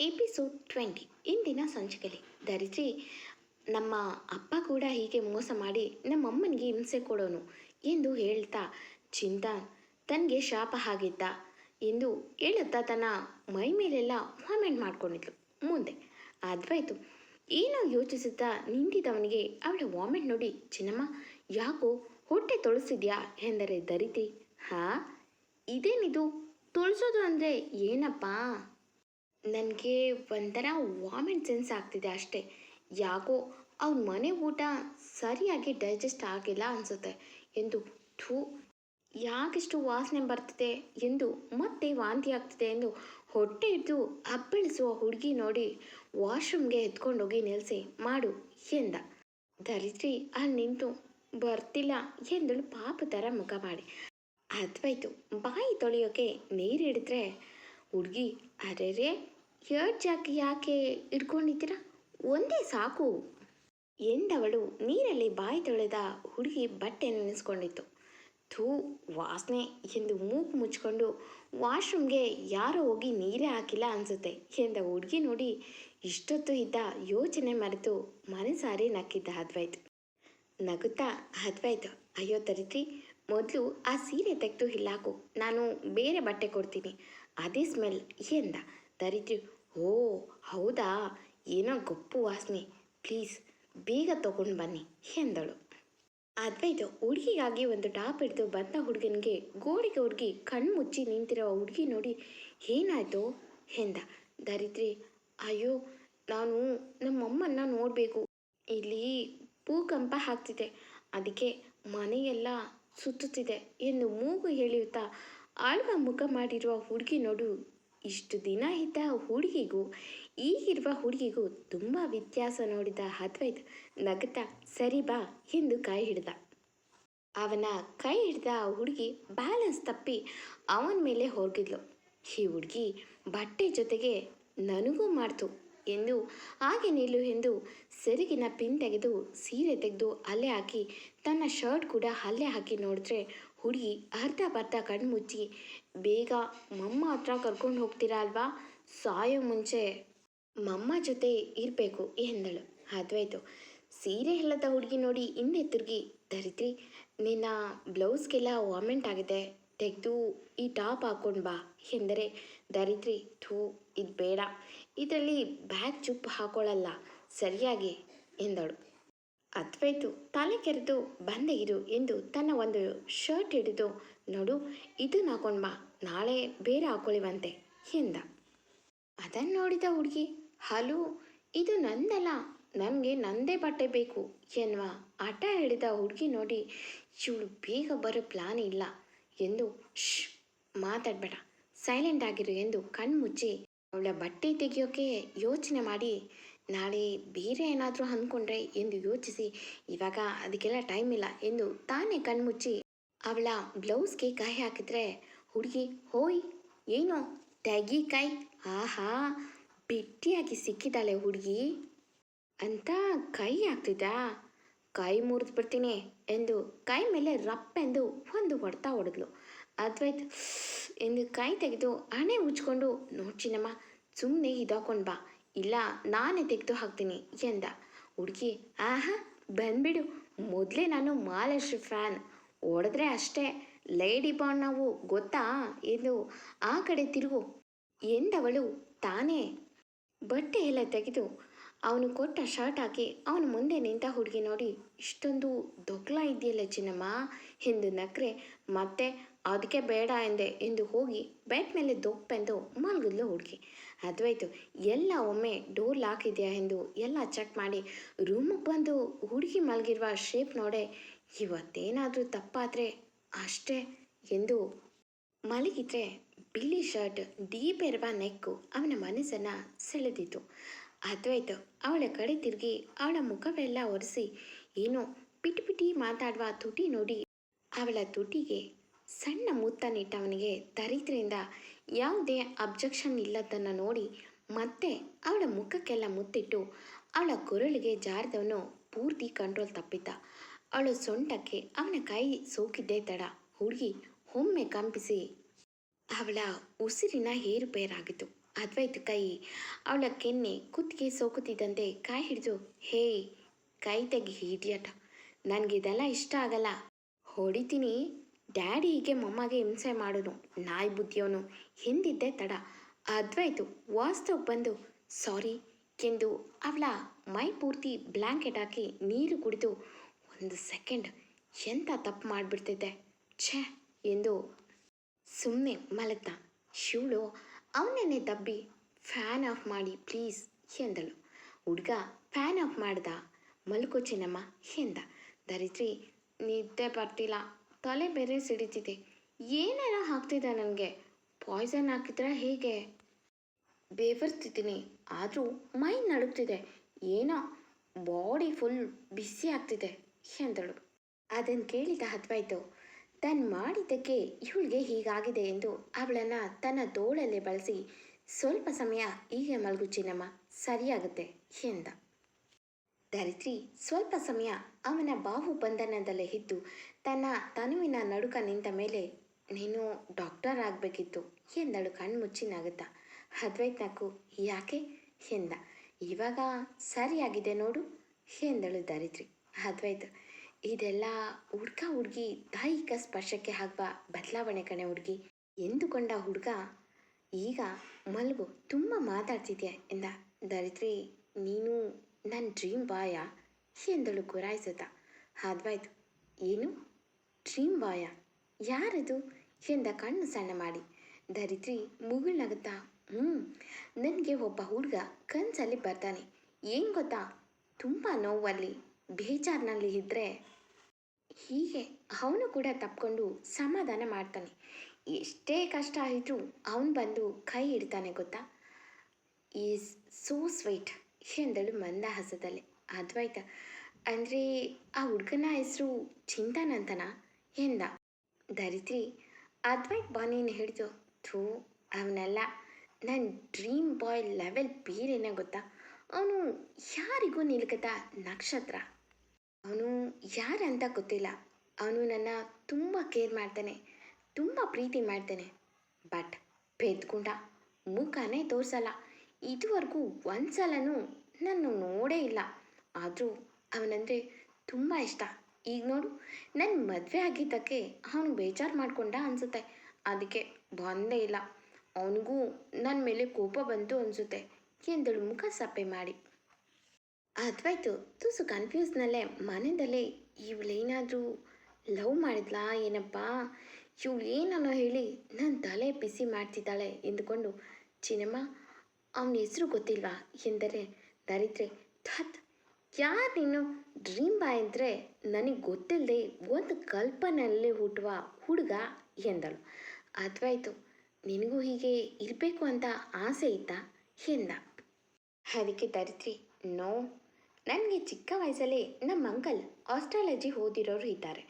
Episode twenty ಇಂದಿನ ಸಂಚಿಕೆಯಲ್ಲಿ ಧರಿಸಿ, ನಮ್ಮ ಅಪ್ಪ ಕೂಡ ಹೀಗೆ ಮೋಸ ಮಾಡಿ ನಮ್ಮಮ್ಮನಿಗೆ ಹಿಂಸೆ ಕೊಡೋನು ಎಂದು ಹೇಳ್ತಾ ಚಿಂತಾ, ತನಗೆ ಶಾಪ ಆಗಿದ್ದ ಎಂದು ಹೇಳುತ್ತಾ ತನ್ನ ಮೈ ಮೇಲೆಲ್ಲ ವಾಮೆಂಟ್ ಮಾಡ್ಕೊಂಡಿದ್ಲು. ಮುಂದೆ ಅದ್ವಾಯ್ತು. ಏನೋ ಯೋಚಿಸುತ್ತಾ ನಿಂತಿದ್ದವನಿಗೆ ಅವಳ ವಾಮೆಂಟ್ ನೋಡಿ, ಚಿನ್ನಮ್ಮ, ಯಾಕೋ ಹೊಟ್ಟೆ ತೊಳಸಿದ್ಯಾ? ಎಂದರೆ, ಧರಿತಿ, ಹಾ? ಇದೇನಿದು? ತೊಳಸೋದು ಅಂದರೆ ಏನಪ್ಪಾ? ನನಗೆ ಒಂಥರ ವಾಮಿಟ್ ಸೆನ್ಸ್ ಆಗ್ತಿದೆ ಅಷ್ಟೇ. ಯಾಕೋ ಅವ್ರ ಮನೆ ಊಟ ಸರಿಯಾಗಿ ಡೈಜೆಸ್ಟ್ ಆಗಿಲ್ಲ ಅನಿಸುತ್ತೆ. ಎಂದು ಥೂ, ಯಾಕಿಷ್ಟು ವಾಸನೆ ಬರ್ತದೆ ಎಂದು ಮತ್ತೆ ವಾಂತಿ ಆಗ್ತಿದೆ ಎಂದು ಹೊಟ್ಟೆ ಹಿಡಿದು ಅಪ್ಪಳಿಸುವ ಹುಡುಗಿ ನೋಡಿ ವಾಶ್ರೂಮ್ಗೆ ಎತ್ಕೊಂಡೋಗಿ ನಿಲ್ಲಿಸಿ ಮಾಡು, ಎಂದ. ಧರಿತ್ರಿ ಅಲ್ಲಿ ನಿಂತು ಬರ್ತಿಲ್ಲ ಎಂದಳು ಪಾಪ ಥರ ಮುಖ ಮಾಡಿ. ಅದ್ವಾಯ್ತು, ಬಾಯಿ ತೊಳೆಯೋಕೆ ನೀರು ಹಿಡಿದ್ರೆ ಹುಡುಗಿ, ಅರೆರೆ ಎರಡು ಜಾಕ್ ಯಾಕೆ ಇಟ್ಕೊಂಡಿದ್ದೀರಾ? ಒಂದೇ ಸಾಕು. ಎಂದವಳು ನೀರಲ್ಲಿ ಬಾಯಿ ತೊಳೆದ ಹುಡುಗಿ ಬಟ್ಟೆ ನೆನೆಸ್ಕೊಂಡಿತ್ತು. ಥೂ, ವಾಸನೆ ಎಂದು ಮೂಗು ಮುಚ್ಕೊಂಡು ವಾಶ್ರೂಮ್ಗೆ ಯಾರೋ ಹೋಗಿ ನೀರೇ ಹಾಕಿಲ್ಲ ಅನಿಸುತ್ತೆ ಎಂದ ಹುಡುಗಿ ನೋಡಿ ಇಷ್ಟೊತ್ತು ಇದ್ದ ಯೋಚನೆ ಮರೆತು ಮನಸಾರಿ ನಕ್ಕಿದ್ದ ಅದ್ವೈತ್. ನಗುತ್ತಾ, ಅದ್ವೈತ್, ಅಯ್ಯೋ ತರಿತ್ರಿ ಮೊದಲು ಆ ಸೀರೆ ತೆಗೆದು ಇಲ್ಲಾಕು, ನಾನು ಬೇರೆ ಬಟ್ಟೆ ಕೊಡ್ತೀನಿ, ಅದೇ ಸ್ಮೆಲ್ ಎಂದ. ತರಿತ್ರಿ ಓ, ಹೌದಾ? ಏನೋ ಗೊಪ್ಪು ವಾಸನೆ. ಪ್ಲೀಸ್, ಬೇಗ ತಗೊಂಡು ಬನ್ನಿ ಎಂದಳು. ಅದ್ವೈತ ಹುಡುಗಿಗಾಗಿ ಒಂದು ಟಾಪ್ ಹಿಡಿದು ಬಂದ ಹುಡುಗನಿಗೆ ಗೋಡೆಗೆ ಹುಡುಗಿ ಕಣ್ಣು ಮುಚ್ಚಿ ನಿಂತಿರೋ ಹುಡುಗಿ ನೋಡಿ ಏನಾಯ್ತು ಎಂದ. ದರಿದ್ರಿ, ಅಯ್ಯೋ, ನಾನು ನಮ್ಮಮ್ಮನ್ನ ನೋಡಬೇಕು. ಇಲ್ಲಿ ಭೂಕಂಪ ಹಾಕ್ತಿದೆ ಅದಕ್ಕೆ ಮನೆಯೆಲ್ಲ ಸುತ್ತುತ್ತಿದೆ ಎಂದು ಮೂಗು ಎಳೆಯುತ್ತಾ ಆಳ್ವ ಮುಖ ಮಾಡಿರುವ ಹುಡುಗಿ ನೋಡು ಇಷ್ಟು ದಿನ ಇದ್ದ ಹುಡುಗಿಗೂ, ಈಗಿರುವ ಹುಡುಗಿಗೂ ತುಂಬ ವ್ಯತ್ಯಾಸ ನೋಡಿದ ಅದ್ವೈತ್ ನಗತ ಸರಿ ಬಾ ಎಂದು ಕೈ ಹಿಡ್ದ. ಅವನ ಕೈ ಹಿಡ್ದ ಹುಡುಗಿ ಬ್ಯಾಲೆನ್ಸ್ ತಪ್ಪಿ ಅವನ ಮೇಲೆ ಹೊರಗಿದ್ಲು. ಈ ಹುಡುಗಿ ಬಟ್ಟೆ ಜೊತೆಗೆ ನನಗೂ ಮಾಡ್ತು ಎಂದು ಹಾಗೆ ನಿಲ್ಲು ಎಂದು ಸೆರಗಿನ ಪಿನ್ ತೆಗೆದು ಸೀರೆ ತೆಗೆದು ಅಲ್ಲೇ ಹಾಕಿ, ತನ್ನ ಶರ್ಟ್ ಕೂಡ ಅಲ್ಲೇ ಹಾಕಿ ನೋಡಿದ್ರೆ ಹುಡುಗಿ ಅರ್ಧ ಬರ್ಧ ಕಣ್ಣು ಮುಚ್ಚಿ, ಬೇಗ ಮಮ್ಮ ಹತ್ರ ಕರ್ಕೊಂಡು ಹೋಗ್ತೀರಾ ಅಲ್ವಾ? ಸಾಯೋ ಮುಂಚೆ ಮಮ್ಮ ಜೊತೆ ಇರಬೇಕು ಎಂದಳು. ಅದ್ವೈತು ಸೀರೆ ಇಲ್ಲದ ಹುಡುಗಿ ನೋಡಿ ಹಿಂದೆ ತಿರುಗಿ ಧರಿತ್ರಿ ನಿನ್ನ ಬ್ಲೌಸ್ಗೆಲ್ಲ ವಾಮೆಂಟ್ ಆಗಿದೆ, ತೆಗೆದು ಈ ಟಾಪ್ ಹಾಕ್ಕೊಂಡು ಬಾ, ಎಂದರೆ ಧರಿತ್ರಿ ಥೂ, ಇದು ಬೇಡ. ಇದರಲ್ಲಿ ಬ್ಯಾಗ್ ಚುಪ್ಪು ಹಾಕೊಳ್ಳಲ್ಲ, ಸರಿಯಾಗಿ, ಎಂದಳು. ಅದ್ವೈತು ತಲೆ ಕೆರೆದು ಬಂದೆ ಇರು ಎಂದು ತನ್ನ ಒಂದು ಶರ್ಟ್ ಹಿಡಿದು, ನೋಡು ಇದನ್ನ ಹಾಕೊಂಡು ಬಾ ನಾಳೆ ಬೇರೆ ಹಾಕೊಳ್ಳಿವಂತೆ, ಎಂದ. ಅದನ್ನು ನೋಡಿದ ಹುಡುಗಿ, ಹಲೋ, ಇದು ನಂದಲ್ಲ ನನಗೆ ನಂದೇ ಬಟ್ಟೆ ಬೇಕು, ಎನ್ನುವ ಆಟ ಹಿಡಿದ ಹುಡುಗಿ ನೋಡಿ, ಇವಳು ಬೇಗ ಬರೋ ಪ್ಲಾನ್ ಇಲ್ಲ, ಎಂದು ಶ್ ಮಾತಾಡಬೇಡ ಸೈಲೆಂಟ್ ಆಗಿರು, ಎಂದು ಕಣ್ಮುಚ್ಚಿ, ಅವಳ ಬಟ್ಟೆ ತೆಗೆಯೋಕೆ ಯೋಚನೆ ಮಾಡಿ ನಾಳೆ ಬೇರೆ ಏನಾದರೂ ಅಂದ್ಕೊಂಡ್ರೆ ಎಂದು ಯೋಚಿಸಿ. ಇವಾಗ ಅದಕ್ಕೆಲ್ಲ ಟೈಮ್ ಇಲ್ಲ ಎಂದು ತಾನೇ ಕಣ್ಮುಚ್ಚಿ ಅವಳ ಬ್ಲೌಸ್ಗೆ ಕಾಯಿ ಹಾಕಿದ್ರೆ, ಹುಡುಗಿ, ಹೋಯ್, ಏನು? ತೆಗಿ ಕಾಯಿ? ಆಹಾ, ಬಿಟ್ಟಿಯಾಗಿ ಸಿಕ್ಕಿದ್ದಾಳೆ ಹುಡುಗಿ. ಅಂತ ಕೈ ಹಾಕ್ತಿದ್ದ ಕೈ ಮುರಿದು ಬಿಡ್ತೀನಿ ಎಂದು ಕೈ ಮೇಲೆ ರಪ್ಪೆಂದು ಒಂದು ಹೊಡ್ತಾ ಹೊಡೆದ್ಲು. ಅದ್ವೈತ್, ಎಂದು ಕೈ ತೆಗೆದು ಹಣೆ ಉಜ್ಕೊಂಡು ನೋಡ್ಚಿನಮ್ಮ ಸುಮ್ಮನೆ ಇದಾಕೊಂಡು ಬಾ. ಇಲ್ಲ, ನಾನೇ ತೆಗೆದು ಹಾಕ್ತೀನಿ ಎಂದ. ಹುಡುಗಿ, ಆಹಾ, ಬಂದ್ಬಿಡು. ಮೊದಲೇ ನಾನು ಮಾಲಶ್ರೀ ಫ್ಯಾನ್. ಹೊಡೆದ್ರೆ ಅಷ್ಟೇ. ಲೇಡಿ ಬಾಂಡ್ ನಾವು, ಗೊತ್ತಾ? ಎಂದು ಆ ಕಡೆ ತಿರುಗು. ಎಂದವಳು, ತಾನೇ? ಬಟ್ಟೆ ಎಲ್ಲ ತೆಗೆದು ಅವನು ಕೊಟ್ಟ ಶರ್ಟ್ ಹಾಕಿ ಅವನ ಮುಂದೆ ನಿಂತ ಹುಡುಗಿ ನೋಡಿ, ಇಷ್ಟೊಂದು ದೊಗ್ಲ ಇದೆಯಲ್ಲ ಚಿನ್ನಮ್ಮ? ಎಂದು ನಕ್ರೆ, ಮತ್ತೆ ಅದಕ್ಕೆ ಬೇಡ ಎಂದೆ. ಎಂದು ಹೋಗಿ ಬೆಡ್ ಮೇಲೆ ದೊಪ್ಪೆಂದು ಮಲಗಿದ್ಲು ಹುಡುಗಿ. ಅದ್ವೈತು ಎಲ್ಲ ಒಮ್ಮೆ ಡೋರ್ ಲಾಕ್ ಇದೆಯಾ ಎಂದು ಎಲ್ಲ ಚೆಕ್ ಮಾಡಿ ರೂಮಿಗೆ ಬಂದು ಹುಡುಗಿ ಮಲಗಿರುವ ಶೇಪ್ ನೋಡೆ, ಇವತ್ತೇನಾದರೂ ತಪ್ಪಾದರೆ ಅಷ್ಟೇ ಎಂದು ಮಲಗಿದ್ರೆ ಬಿಳಿ ಶರ್ಟ್, ಡೀಪ್ ಇರುವ ನೆಕ್ಕು ಅವನ ಮನಸ್ಸನ್ನು ಸೆಳೆದಿತ್ತು. ಅದ್ವೈತು ಅವಳ ಕಡೆ ತಿರುಗಿ ಅವಳ ಮುಖವೆಲ್ಲ ಒರೆಸಿ ಏನೋ ಪಿಟಿ ಪಿಟಿ ಮಾತಾಡುವ ತುಟಿ ನೋಡಿ ಅವಳ ತುಟಿಗೆ ಸಣ್ಣ ಮುತ್ತನಿಟ್ಟವನಿಗೆ ದರಿದ್ರಿಂದ ಯಾವುದೇ ಅಬ್ಜೆಕ್ಷನ್ ಇಲ್ಲದನ್ನು ನೋಡಿ ಮತ್ತೆ ಅವಳ ಮುಖಕ್ಕೆಲ್ಲ ಮುತ್ತಿಟ್ಟು ಅವಳ ಕೊರಳಿಗೆ ಜಾರದವನು ಪೂರ್ತಿ ಕಂಟ್ರೋಲ್ ತಪ್ಪಿದ್ದ. ಅವಳ ಸೊಂಟಕ್ಕೆ ಅವನ ಕೈ ಸೋಕಿದ್ದೇ ತಡ. ಹುಡುಗಿ ಒಮ್ಮೆ ಕಂಪಿಸಿ ಅವಳ ಉಸಿರಿನ ಏರುಪೇರಾಗಿತ್ತು. ಅದ್ವೈತ ಕೈ ಅವಳ ಕೆನ್ನೆ ಕುತ್ತಿಗೆ ಸೋಕುತ್ತಿದ್ದಂತೆ ಕೈ ಹಿಡಿದು, ಹೇ, ಕೈ ತೆಗಿ ಹಿಡಿಯಟ ನನಗಿದೆಲ್ಲ ಇಷ್ಟ ಆಗಲ್ಲ. ಹೊಡಿತೀನಿ. ಡ್ಯಾಡಿ ಹೀಗೆ ಮೊಮ್ಮಗೆ ಹಿಂಸೆ ಮಾಡೋನು ನಾಯಿ ಬುದ್ಧಿಯವನು. ಹಿಂದಿದ್ದೆ ತಡ. ಅದ್ವೈತು ವಾಸ್ತವ್ ಬಂದು, ಸಾರಿ ಎಂದು ಅವಳ ಮೈ ಪೂರ್ತಿ ಬ್ಲ್ಯಾಂಕೆಟ್ ಹಾಕಿ ನೀರು ಕುಡಿದು ಒಂದು ಸೆಕೆಂಡ್ ಎಂಥ ತಪ್ಪು ಮಾಡಿಬಿಡ್ತಿದ್ದೆ? ಛೇ ಎಂದು ಸುಮ್ಮನೆ ಮಲಗ್ದ. ಶಿವಳು, ಅವನನ್ನೇ ದಬ್ಬಿ ಫ್ಯಾನ್ ಆಫ್ ಮಾಡಿ ಪ್ಲೀಸ್, ಎಂದಳು. ಹುಡುಗ ಫ್ಯಾನ್ ಆಫ್ ಮಾಡ್ದ. ಮಲ್ಕೋ ಚೆನ್ನಮ್ಮ, ಎಂದ. ದರಿದ್ರಿ, ನಿದ್ದೆ ಬರ್ತಿಲ್ಲ. ತಲೆ ಬೇರೆ ಸಿಡಿತಿದೆ. ಏನೇನೋ ಹಾಕ್ತಿದೆ ನನಗೆ? ಪಾಯ್ಸನ್ ಹಾಕಿದ್ರೆ ಹೇಗೆ? ಬೇವರ್ತಿದ್ದೀನಿ, ಆದರೂ ಮೈ ನಡುಗ್ತಿದೆ. ಏನೋ ಬಾಡಿ ಫುಲ್ ಬಿಸಿ ಆಗ್ತಿದೆ ಎಂದಳು. ಅದನ್ನು ಕೇಳಿದ ಹತ್ವಾಯ್ತು ತಾನು ಮಾಡಿದ್ದಕ್ಕೆ ಇವಳಿಗೆ ಹೀಗಾಗಿದೆ ಎಂದು ಅವಳನ್ನು ತನ್ನ ತೋಳಲ್ಲಿ ಬಳಸಿ ಸ್ವಲ್ಪ ಸಮಯ ಹೀಗೆ ಮಲಗು ಸರಿಯಾಗುತ್ತೆ ಎಂದ. ಧರಿತ್ರಿ ಸ್ವಲ್ಪ ಸಮಯ ಅವನ ಬಾಹು ಬಂಧನದಲ್ಲೇ ಇದ್ದು ತನ್ನ ತನುವಿನ ನಡುಕ ನಿಂತ ಮೇಲೆ ನೀನು ಡಾಕ್ಟರ್ ಆಗಬೇಕಿತ್ತು ಎಂದಳು ಕಣ್ಮುಚ್ಚಿ ನಗುತ್ತಾ ಅದ್ವೈತ್ ನಕ್ಕು ಯಾಕೆ ಎಂದ. ಇವಾಗ ಸರಿಯಾಗಿದೆ ನೋಡು ಎಂದಳು ಧರಿತ್ರಿ ಅದ್ವೈತ್, ಇದೆಲ್ಲ ಹುಡ್ಗ ಹುಡುಗಿ ದೈಹಿಕ ಸ್ಪರ್ಶಕ್ಕೆ ಆಗುವ ಬದಲಾವಣೆ ಕಣೆ ಹುಡುಗಿ. ಎಂದುಕೊಂಡ ಹುಡುಗ, ಈಗ ಮಲ್ಗು, ತುಂಬ ಮಾತಾಡ್ತಿದ್ಯಾ ಎಂದ. ಧರಿತ್ರಿ ನೀನು ನನ್ನ ಡ್ರೀಮ್ ಬಾಯ? ಎಂದಳು ಗುರಾಯಿಸುತ್ತ ಅದ್ವೈತ್ ಏನು? ಡ್ರೀಮ್ ಬಾಯ? ಯಾರದು? ಎಂದ ಕಣ್ಣು ಸಣ್ಣ ಮಾಡಿ. ಧರಿತ್ರಿ ಮುಗುಳ್ನಗುತ್ತಾ ಹ್ಞೂ ನನಗೆ ಒಬ್ಬ ಹುಡುಗ ಕನಸಲ್ಲಿ ಬರ್ತಾನೆ. ಏನು ಗೊತ್ತಾ? ತುಂಬ ನೋವಲ್ಲಿ, ಬೇಜಾರಿನಲ್ಲಿ ಇದ್ದರೆ ಹೀಗೆ ಅವನು ಕೂಡ ತಪ್ಕೊಂಡು ಸಮಾಧಾನ ಮಾಡ್ತಾನೆ. ಎಷ್ಟೇ ಕಷ್ಟ ಆಯಿತು ಅವನು ಬಂದು ಕೈ ಇಡ್ತಾನೆ ಗೊತ್ತಾ? ಈಸ್ ಸೋ ಸ್ವೀಟ್, ಎಂದಳು ಮಂದಹಾಸದಲ್ಲಿ. ಅದ್ವೈತ ಅಂದರೆ ಆ ಹುಡುಗನ ಹೆಸರು ಚಿಂತನ್ ಅಂತನಾ? ಎಂದ. ಧರಿತ್ರಿ ಅದ್ವೈತ್ ಬಾನಿನ ಹಿಡಿದು ಥೂ, ಅವನೆಲ್ಲ. ನನ್ನ ಡ್ರೀಮ್ ಬಾಯ್ ಲೆವೆಲ್ ಬೇರೆನೇ ಗೊತ್ತಾ? ಅವನು ಯಾರಿಗೂ ನಿಲ್ಗದ ನಕ್ಷತ್ರ? ಅವನು ಯಾರಂತ ಗೊತ್ತಿಲ್ಲ. ಅವನು ನನ್ನ ತುಂಬ ಕೇರ್ ಮಾಡ್ತಾನೆ, ತುಂಬ ಪ್ರೀತಿ ಮಾಡ್ತಾನೆ. ಬಟ್ ಪೆದ್ಗುಂಡ, ಮುಖನೇ ತೋರಿಸಲ್ಲ. ಇದುವರೆಗೂ ಒಂದ್ಸಲನೂ ನಾನು ನೋಡೇ ಇಲ್ಲ. ಆದರೂ ಅವನಂದರೆ ತುಂಬ ಇಷ್ಟ. ಈಗ ನೋಡು ನನ್ನ ಮದುವೆ ಆಗಿದ್ದಕ್ಕೆ ಅವನು ಬೇಜಾರು ಮಾಡಿಕೊಂಡ ಅನಿಸುತ್ತೆ. ಅದಕ್ಕೆ ಬಂದೇ ಇಲ್ಲ. ಅವನಿಗೂ ನನ್ನ ಮೇಲೆ ಕೋಪ ಬಂತು ಅನಿಸುತ್ತೆ. ಎಂದಳು ಮುಖ ಸಪ್ಪೆ ಮಾಡಿ. ಅದ್ವಾಯ್ತು. ತುಸು ಕನ್ಫ್ಯೂಸ್ನಲ್ಲೇ ಮನೆಯಲ್ಲೇ ಇವಳೇನಾದರೂ ಲವ್ ಮಾಡಿದ್ಲಾ ಏನಪ್ಪ? ಇವಳು ಏನನ್ನೋ ಹೇಳಿ ನನ್ನ ತಲೆ ಬಿಸಿ ಮಾಡ್ತಿದ್ದಾಳೆ ಎಂದುಕೊಂಡು, ಚಿನ್ನಮ್ಮ, ಅವನ ಹೆಸರು ಗೊತ್ತಿಲ್ವಾ ಎಂದರೆ ದರಿದ್ರೆ ಥತ್ ಯಾರು ನೀನು ಡ್ರೀಮ್ ಬಾಯ್ ಅಂದರೆ ನನಗೆ ಗೊತ್ತಿಲ್ಲದೆ ಒಂದು ಕಲ್ಪನೆಯಲ್ಲಿ ಹುಟ್ಟುವ ಹುಡುಗ ಎಂದಳು. ಅದ್ವಾಯ್ತು, ನಿನಗೂ ಹೀಗೆ ಇರಬೇಕು ಅಂತ ಆಸೆ ಇತ್ತಾ ಎಂದ. ಅದಕ್ಕೆ ಧರಿತ್ರಿ ನೋ, ನನಗೆ ಚಿಕ್ಕ ವಯಸ್ಸಲ್ಲೇ ನಮ್ಮ ಅಂಕಲ್ ಆಸ್ಟ್ರಾಲಜಿ ಓದಿರೋರು ಇದ್ದಾರೆ.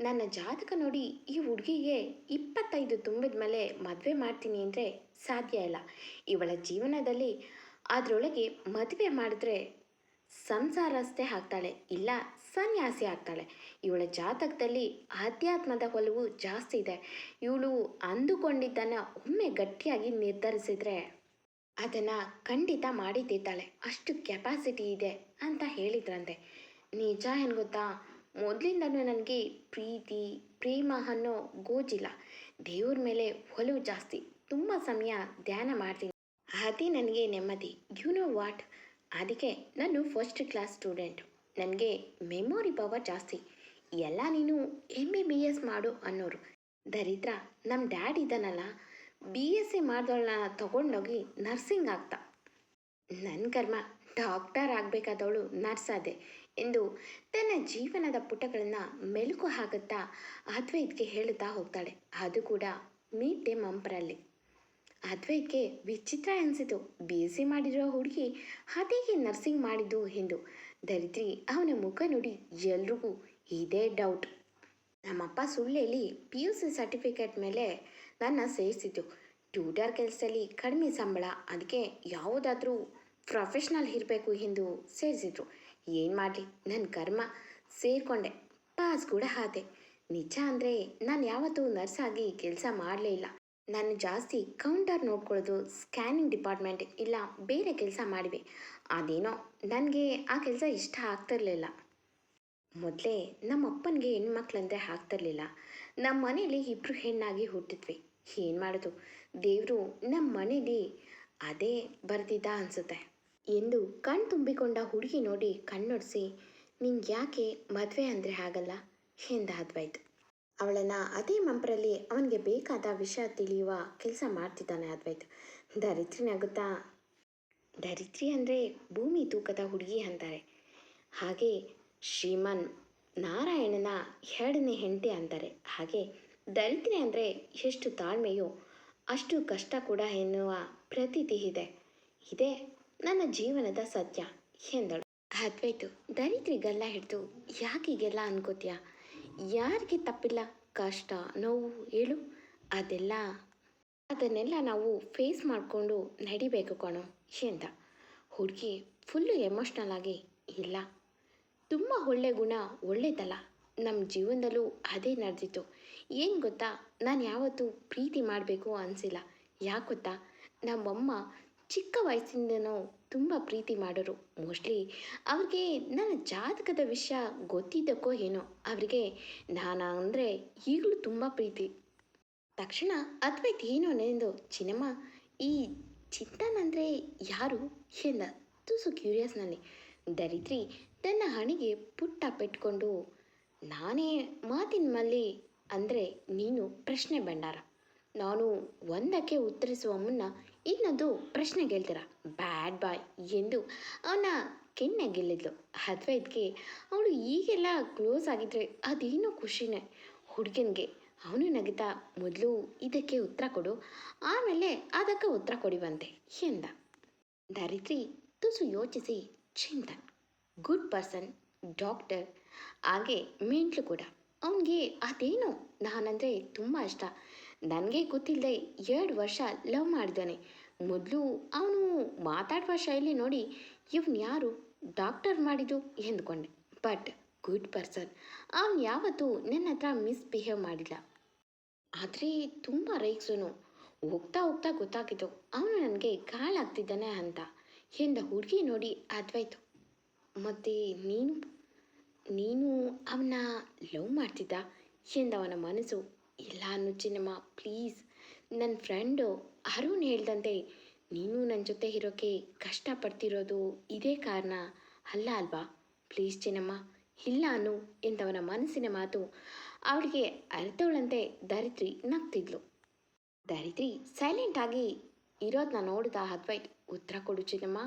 ನನ್ನ ಜಾತಕ ನೋಡಿ ಈ ಹುಡುಗಿಗೆ ಇಪ್ಪತ್ತೈದು ತುಂಬಿದ ಮೇಲೆ ಮದುವೆ ಮಾಡ್ತೀನಿ ಅಂದರೆ ಸಾಧ್ಯ ಇಲ್ಲ. ಇವಳ ಜೀವನದಲ್ಲಿ ಅದರೊಳಗೆ ಮದುವೆ ಮಾಡಿದ್ರೆ ಸಂಸಾರಸ್ಥೆ ಆಗ್ತಾಳೆ ಇಲ್ಲ ಸನ್ಯಾಸಿ ಆಗ್ತಾಳೆ. ಇವಳ ಜಾತಕದಲ್ಲಿ ಆಧ್ಯಾತ್ಮದ ಒಲವು ಜಾಸ್ತಿ ಇದೆ. ಇವಳು ಅಂದುಕೊಂಡಿದ್ದನ್ನು ಒಮ್ಮೆ ಗಟ್ಟಿಯಾಗಿ ನಿರ್ಧರಿಸಿದ್ರೆ ಅದನ್ನು ಖಂಡಿತ ಮಾಡಿದ್ದಿದ್ದಾಳೆ ಅಷ್ಟು ಕೆಪಾಸಿಟಿ ಇದೆ ಅಂತ ಹೇಳಿದ್ರಂತೆ. ನಿಜ ಏನು ಗೊತ್ತಾ? ಮೊದಲಿಂದನೂ ನನಗೆ ಪ್ರೀತಿ, ಪ್ರೇಮ ಅನ್ನೋ ಗೋಜಿಲ್ಲ. ದೇವ್ರ ಮೇಲೆ ಒಲವು ಜಾಸ್ತಿ. ತುಂಬ ಸಮಯ ಧ್ಯಾನ ಮಾಡ್ತೀನಿ. ಅದೇ ನನಗೆ ನೆಮ್ಮದಿ. ಯು ನೋ ವಾಟ್ ಅದಕ್ಕೆ ನಾನು ಫಸ್ಟ್ ಕ್ಲಾಸ್ ಸ್ಟೂಡೆಂಟ್ ನನಗೆ ಮೆಮೊರಿ ಪವರ್ ಜಾಸ್ತಿ. ಎಲ್ಲ ನೀನು ಎಂ ಬಿ ಬಿ ಎಸ್ ಮಾಡು ಅನ್ನೋರು. ದರಿದ್ರ ನಮ್ಮ ಡ್ಯಾಡ್ ಇದ್ದಾನಲ್ಲ ಬಿ ಎಸ್ ಸಿ ಮಾಡಿದವಳನ್ನ ತಗೊಂಡೋಗಿ ನರ್ಸಿಂಗ್ ಆಗ್ತಾ. ನನ್ನ ಕರ್ಮ ಡಾಕ್ಟರ್ ಆಗಬೇಕಾದವಳು ನರ್ಸ್ ಆದೆ ಎಂದು ತನ್ನ ಜೀವನದ ಪುಟಗಳನ್ನು ಮೆಲುಕು ಹಾಕುತ್ತಾ ಅದ್ವೈತ್ಗೆ ಹೇಳುತ್ತಾ ಹೋಗ್ತಾಳೆ. ಅದು ಕೂಡ ಮೀಟ್ ದೇ ಮಂಪರಲ್ಲಿ. ಅದ್ವೈತ್ಗೆ ವಿಚಿತ್ರ ಅನಿಸಿತು. ಬಿ ಎಸ್ ಸಿ ಮಾಡಿರೋ ಹುಡುಗಿ ಅದೇಗೆ ನರ್ಸಿಂಗ್ ಮಾಡಿದ್ದು ಎಂದು ದರಿದ್ರಿ ಅವನ ಮುಖ ನೋಡಿ ಎಲ್ರಿಗೂ ಇದೇ ಡೌಟ್ ನಮ್ಮಪ್ಪ ಸುಳ್ಳೇಲಿ ಪಿ ಯು ಸಿ ಸರ್ಟಿಫಿಕೇಟ್ ಮೇಲೆ ನನ್ನ ಸೇರಿಸಿತು. ಟ್ಯೂಟರ್ ಕೆಲಸದಲ್ಲಿ ಕಡಿಮೆ ಸಂಬಳ ಅದಕ್ಕೆ ಯಾವುದಾದ್ರೂ ಪ್ರೊಫೆಷ್ನಲ್ ಇರಬೇಕು ಎಂದು ಸೇರಿಸಿದ್ರು. ಏನು ಮಾಡಲಿ ನನ್ನ ಕರ್ಮ ಸೇರಿಕೊಂಡೆ ಪಾಸ್ ಕೂಡ ಆದೆ. ನಿಜ ಅಂದರೆ ನಾನು ಯಾವತ್ತೂ ನರ್ಸ್ ಆಗಿ ಕೆಲಸ ಮಾಡಲೇ ಇಲ್ಲ. ನಾನು ಜಾಸ್ತಿ ಕೌಂಟರ್ ನೋಡ್ಕೊಳ್ಳೋದು ಸ್ಕ್ಯಾನಿಂಗ್ ಡಿಪಾರ್ಟ್ಮೆಂಟ್ ಇಲ್ಲ ಬೇರೆ ಕೆಲಸ ಮಾಡಿವೆ ಅದೇನೋ ನನಗೆ ಆ ಕೆಲಸ ಇಷ್ಟ ಆಗ್ತಿರ್ಲಿಲ್ಲ. ಮೊದಲೇ ನಮ್ಮ ಅಪ್ಪನಿಗೆ ಹೆಣ್ಮಕ್ಳಂದರೆ ಆಗ್ತಿರ್ಲಿಲ್ಲ. ನಮ್ಮ ಮನೇಲಿ ಇಬ್ಬರು ಹೆಣ್ಣಾಗಿ ಹುಟ್ಟಿದ್ವಿ. ಏನು ಮಾಡೋದು? ದೇವರು ನಮ್ಮ ಮನೇಲಿ ಅದೇ ಬರ್ದಿದ್ದ ಅನಿಸುತ್ತೆ. ಎಂದು ಕಣ್ ತುಂಬಿಕೊಂಡ ಹುಡುಗಿ ನೋಡಿ ಕಣ್ಣೊಡಿಸಿ ನಿಂಗೆ ಯಾಕೆ ಮದುವೆ ಅಂದರೆ ಆಗಲ್ಲ? ಎಂದ ಅದ್ವೈತ್ ಅವಳನ್ನು ಅದೇ ಮಂಪರಲ್ಲಿ ಅವನಿಗೆ ಬೇಕಾದ ವಿಷಯ ತಿಳಿಯುವ ಕೆಲಸ ಮಾಡ್ತಿದ್ದಾನೆ ಅದ್ವೈತ್. ದರಿದ್ರಿನಾಗುತ್ತಾ ದರಿದ್ರಿ ಅಂದರೆ ಭೂಮಿ ತೂಕದ ಹುಡುಗಿ ಅಂತಾರೆ. ಹಾಗೆ ಶ್ರೀಮನ್ ನಾರಾಯಣನ ಎರಡನೇ ಹೆಂಡತಿ ಅಂತಾರೆ. ಹಾಗೆ ದರಿದ್ರಿ ಅಂದರೆ ಎಷ್ಟು ತಾಳ್ಮೆಯೋ ಅಷ್ಟು ಕಷ್ಟ ಕೂಡ ಎನ್ನುವ ಪ್ರತೀತಿ ಇದೆ. ಇದೇ ನನ್ನ ಜೀವನದ ಸತ್ಯ ಎಂದಳು. ಅದ್ವೈತು ದರಿದ್ರಿಗೆಲ್ಲ ಹಿಡಿದು ಯಾಕೀಗೆಲ್ಲ ಅನ್ಕೋತೀಯ? ಯಾರಿಗೆ ತಪ್ಪಿಲ್ಲ? ಕಷ್ಟ, ನೋವು ಹೇಳು ಅದೆಲ್ಲ ಅದನ್ನೆಲ್ಲ ನಾವು ಫೇಸ್ ಮಾಡಿಕೊಂಡು ನಡಿಬೇಕು ಕಣೋ ಎಂದ ಹುಡುಗಿ ಫುಲ್ಲು ಎಮೋಷ್ನಲ್ ಆಗಿ ಇಲ್ಲ. ತುಂಬ ಒಳ್ಳೆ ಗುಣ ಒಳ್ಳೇದಲ್ಲ. ನಮ್ಮ ಜೀವನದಲ್ಲೂ ಅದೇ ನಡೆದಿತ್ತು. ಏನು ಗೊತ್ತಾ? ನಾನು ಯಾವತ್ತೂ ಪ್ರೀತಿ ಮಾಡಬೇಕು ಅನಿಸಿಲ್ಲ. ಯಾಕೆ ಗೊತ್ತಾ? ನಮ್ಮಮ್ಮ ಚಿಕ್ಕ ವಯಸ್ಸಿಂದನೂ ತುಂಬ ಪ್ರೀತಿ ಮಾಡೋರು ಮೋಸ್ಟ್ಲಿ ಅವ್ರಿಗೆ ನನ್ನ ಜಾತಕದ ವಿಷಯ ಗೊತ್ತಿದ್ದಕ್ಕೋ ಏನೋ, ಅವರಿಗೆ ನಾನು ಅಂದರೆ ಈಗಲೂ ತುಂಬ ಪ್ರೀತಿ. ತಕ್ಷಣ ಅದ್ವೈತ್ ಏನು ನೆನೆದು ಚಿನ್ನಮ್ಮ, ಈ ಚಿಂತನ್ ಅಂದರೆ ಯಾರು? ಎಂದ ತುಸು ಕ್ಯೂರಿಯಸ್ನಲ್ಲಿ ದರಿದ್ರಿ, ತನ್ನ ಹಣೆಗೆ ಪುಟ್ಟ ಪೆಟ್ಕೊಂಡು ನಾನೇ ಮಾತಿನ ಮಲ್ಲಿ ಅಂದರೆ ನೀನು ಪ್ರಶ್ನೆ ಬಂಡಾರ ನಾನು ಒಂದಕ್ಕೆ ಉತ್ತರಿಸುವ ಮುನ್ನ ಇನ್ನೊಂದು ಪ್ರಶ್ನೆ ಕೇಳ್ತೀರ ಬ್ಯಾಡ್ ಬಾಯ್ ಎಂದು. ಅವನ ಕೆನ್ನೆ ಗೆಲ್ಲಿದ್ಲು ಅದ್ವೈತ್ಗೆ ಅವಳು ಈಗೆಲ್ಲ ಕ್ಲೋಸ್ ಆಗಿದ್ರೆ ಅದೇನೋ ಖುಷಿನೇ. ಹುಡುಗನಿಗೆ ಅವನು ನಗಿತಾ, ಮೊದಲು ಇದಕ್ಕೆ ಉತ್ತರ ಕೊಡು. ಆಮೇಲೆ ಅದಕ್ಕೆ ಉತ್ತರ ಕೊಡಿವಂತೆ ಎಂದ. ದಾರಿದ್ರಿ ತುಸು ಯೋಚಿಸಿ ಚಿಂತನ್. ಗುಡ್ ಪರ್ಸನ್ ಡಾಕ್ಟರ್ ಹಾಗೆ ಮೆಂಟ್ಲು ಕೂಡ. ಅವನಿಗೆ ಅದೇನೋ ನಾನಂದರೆ ತುಂಬ ಇಷ್ಟ. ನನಗೆ ಗೊತ್ತಿಲ್ಲದೆ ಎರಡು ವರ್ಷ ಲವ್ ಮಾಡಿದ್ದಾನೆ ಮೊದಲು ಅವನು ಮಾತಾಡುವ ಶೈಲಿ ನೋಡಿ ಇವನು ಯಾರು? ಡಾಕ್ಟರ್ ಮಾಡಿದ್ದು ಎಂದುಕೊಂಡೆ. ಬಟ್ ಗುಡ್ ಪರ್ಸನ್ ಅವನು ಯಾವತ್ತೂ ನನ್ನ ಹತ್ರ ಮಿಸ್ಬಿಹೇವ್ ಮಾಡಿಲ್ಲ. ಆದರೆ ತುಂಬ ರೈಕ್ಸನು. ಹೋಗ್ತಾ ಹೋಗ್ತಾ ಗೊತ್ತಾಗಿದ್ದು ಅವನು ನನಗೆ ಕಾಳಾಗ್ತಿದ್ದಾನೆ ಅಂತ. ಎಂದ ಹುಡುಗಿ ನೋಡಿ ಅದ್ವಾಯ್ತು. ಮತ್ತು ನೀನು? ನೀನು ಅವನ ಲವ್ ಮಾಡ್ತಿದ್ದ? ಎಂದವನ ಮನಸ್ಸು ಇಲ್ಲ ಅನ್ನು ಚಿನ್ನಮ್ಮ ಪ್ಲೀಸ್ ನನ್ನ ಫ್ರೆಂಡು ಅರುಣ್ ಹೇಳ್ದಂತೆ, ನೀನು ನನ್ನ ಜೊತೆ ಇರೋಕ್ಕೆ ಕಷ್ಟಪಡ್ತಿರೋದು ಇದೇ ಕಾರಣ. ಅಲ್ಲ ಅಲ್ವಾ? ಪ್ಲೀಸ್ ಚಿನ್ನಮ್ಮ. ಇಲ್ಲ ಅನು ಎಂದವನ ಮನಸ್ಸಿನ ಮಾತು ಅವಳಿಗೆ ಅರ್ಥವಳಂತೆ ದರಿದ್ರಿ ನಗ್ತಿದ್ಲು. ದರಿದ್ರಿ ಸೈಲೆಂಟ್ ಆಗಿ ಇರೋದನ್ನ ನೋಡಿದ ಅದ್ವೈಟ್ ಉತ್ತರ ಕೊಡು ಚಿನ್ನಮ್ಮ.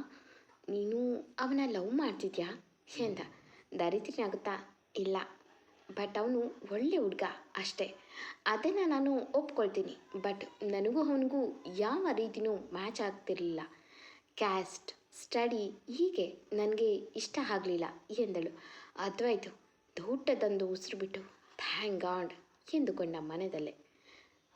ನೀನು ಅವನ ಲವ್ ಮಾಡ್ತಿದ್ಯಾ? ಎಂದ. ದರಿದ್ರಿನಾಗುತ್ತಾ ಇಲ್ಲ. ಬಟ್ ಅವನು ಒಳ್ಳೆ ಹುಡುಗ ಅಷ್ಟೇ. ಅದನ್ನು ನಾನು ಒಪ್ಕೊಳ್ತೀನಿ. ಬಟ್ ನನಗೂ ಅವನಿಗೂ ಯಾವ ರೀತಿನೂ ಮ್ಯಾಚ್ ಆಗ್ತಿರಲಿಲ್ಲ. ಕ್ಯಾಸ್ಟ್ ಸ್ಟಡಿ ಹೀಗೆ ನನಗೆ ಇಷ್ಟ ಆಗಲಿಲ್ಲ ಎಂದಳು. ಅದ್ವಾಯ್ತು. ದೊಡ್ಡದೊಂದು ಉಸಿರು ಬಿಟ್ಟು ಥ್ಯಾಂಕ್ ಗಾಡ್ ಎಂದುಕೊಂಡ ಮನದಲ್ಲೇ.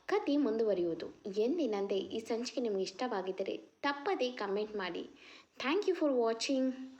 ಕತೆ ಮುಂದುವರಿಯುವುದು. ಎಂದಿನಂತೆ ಈ ಸಂಚಿಕೆ ನಿಮಗೆ ಇಷ್ಟವಾಗಿದ್ದರೆ ತಪ್ಪದೇ ಕಮೆಂಟ್ ಮಾಡಿ. Thank you for watching